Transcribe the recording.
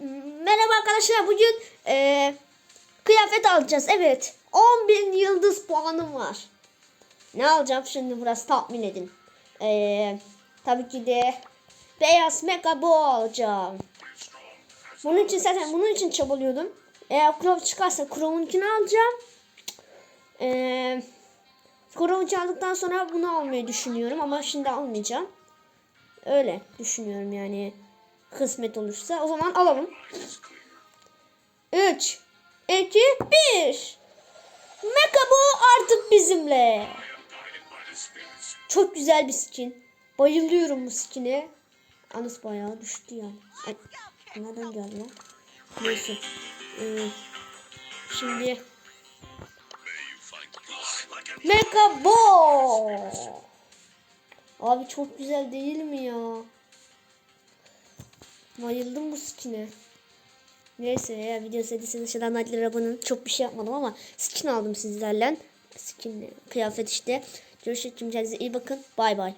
Merhaba arkadaşlar bugün eee, kıyafet alacağız. Evet 10.000 yıldız puanım var. Ne alacağım şimdi burası tahmin edin. Eee, tabii ki de beyaz mega bo alacağım. Bunun için zaten bunun için çabalıyordum. Eğer Chrome çıkarsa Chrome'unkini alacağım. Eee Chrome'u aldıktan sonra bunu almayı düşünüyorum ama şimdi almayacağım. Öyle düşünüyorum yani. Kısmet olursa. O zaman alalım. 3 2 1 Mekabo artık bizimle. Çok güzel bir skin. Bayılıyorum bu skin'e. Anıs bayağı düştü yani. Ay, nereden geldi lan? Neyse. Ee, şimdi Mekabo. Abi çok güzel değil mi ya? Bayıldım bu skin'e. Neyse ya video sevdiyseniz aşağıdan like'lara abone. Çok bir şey yapmadım ama skin aldım sizlerle. Skin kıyafet işte. Görüşürüz. Kendinize iyi bakın. Bay bay.